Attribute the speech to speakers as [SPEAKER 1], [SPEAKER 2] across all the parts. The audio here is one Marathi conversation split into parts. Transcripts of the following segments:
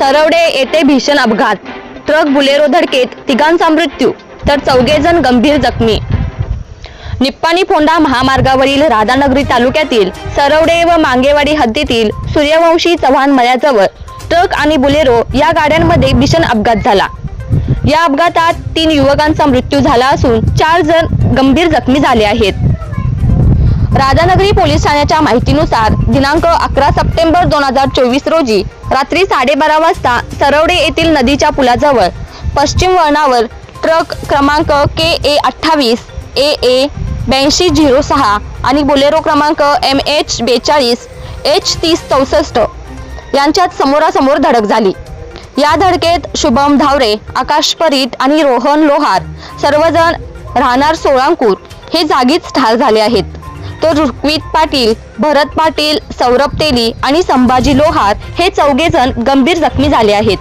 [SPEAKER 1] सरवडे येथे भीषण अपघात. ट्रक बुलेरो धडकेत तिघांचा मृत्यू तर चौघे जण गंभीर जखमी. निप्पाणी फोंडा महामार्गावरील राधानगरी तालुक्यातील सरवडे व मांगेवाडी हद्दीतील सूर्यवंशी चव्हाण मळ्याजवळ ट्रक आणि बुलेरो या गाड्यांमध्ये भीषण अपघात झाला. या अपघातात तीन युवकांचा मृत्यू झाला असून चार जण गंभीर जखमी झाले आहेत. राधानगरी पोलीस ठाण्याच्या माहितीनुसार दिनांक अकरा सप्टेंबर दोन हजार चोवीस रोजी रात्री साडेबारा वाजता सरवडे येथील नदीच्या पुलाजवळ पश्चिम वळणावर ट्रक क्रमांक के ए अठ्ठावीस ए ए ब्याऐंशी झिरो सहा आणि बोलेरो क्रमांक एम एच बेचाळीस एच तीस चौसष्ट यांच्यात समोरासमोर धडक झाली. या धडकेत शुभम धावरे आकाश परीट आणि रोहन लोहार सर्वजण राहणार सोळांकूर हे जागीच ठार झाले आहेत. तर ऋक्वित पाटील भरत पाटील सौरभ तेली आणि संभाजी लोहार हे चौघे जण गंभीर जखमी झाले आहेत.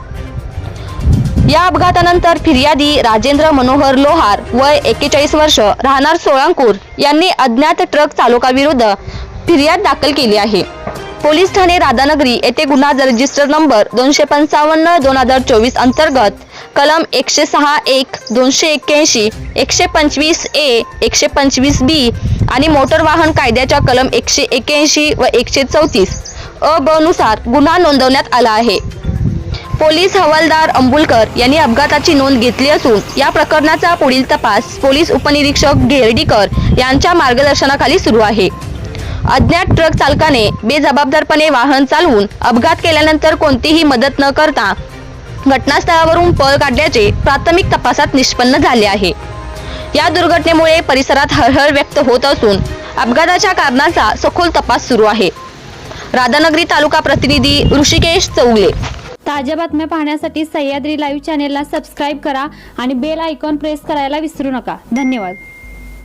[SPEAKER 1] या अपघातानंतर फिर्यादी राजेंद्र मनोहर लोहार वय एकेचाळीस वर्ष राहणार सोळांकूर यांनी अज्ञात ट्रक चालकाविरुद्ध फिर्याद दाखल केली आहे. पोलीस ठाणे राधानगरी येथे गुन्हा रजिस्टर नंबर दोनशे पंचावन्न दोन हजार चोवीस अंतर्गत कलम एकशे सहा एक दोनशे एक्क्याऐंशी एकशे पंचवीस ए एकशे पंचवीस बी आणि मोटर वाहन कायद्याच्या कलम एकशे एक्याऐंशी व एकशे चौतीस अ ब नुसार गुन्हा नोंदवण्यात आला आहे. पोलीस हवालदार अंबुलकर यांनी अपघाताची नोंद घेतली असून या प्रकरणाचा पुढील तपास पोलीस उपनिरीक्षक घेरडीकर यांच्या मार्गदर्शनाखाली सुरू आहे. अज्ञात ट्रक चालकाने बेजबाबदारपणे वाहन चालवून अपघात केल्यानंतर कोणतीही मदत न करता घटनास्थळावरून पळ काढल्याचे प्राथमिक तपासात निष्पन्न झाले आहे. या दुर्घटनेमुळे परिसरात हळहळ व्यक्त होत असून अपघाताच्या कारणाचा सखोल तपास सुरू आहे. राधानगरी तालुका प्रतिनिधी ऋषिकेश चौगले.
[SPEAKER 2] ताज्या बातम्या पाहण्यासाठी सह्याद्री लाईव्ह चॅनेलला सबस्क्राईब करा आणि बेल आयकॉन प्रेस करायला विसरू नका. धन्यवाद.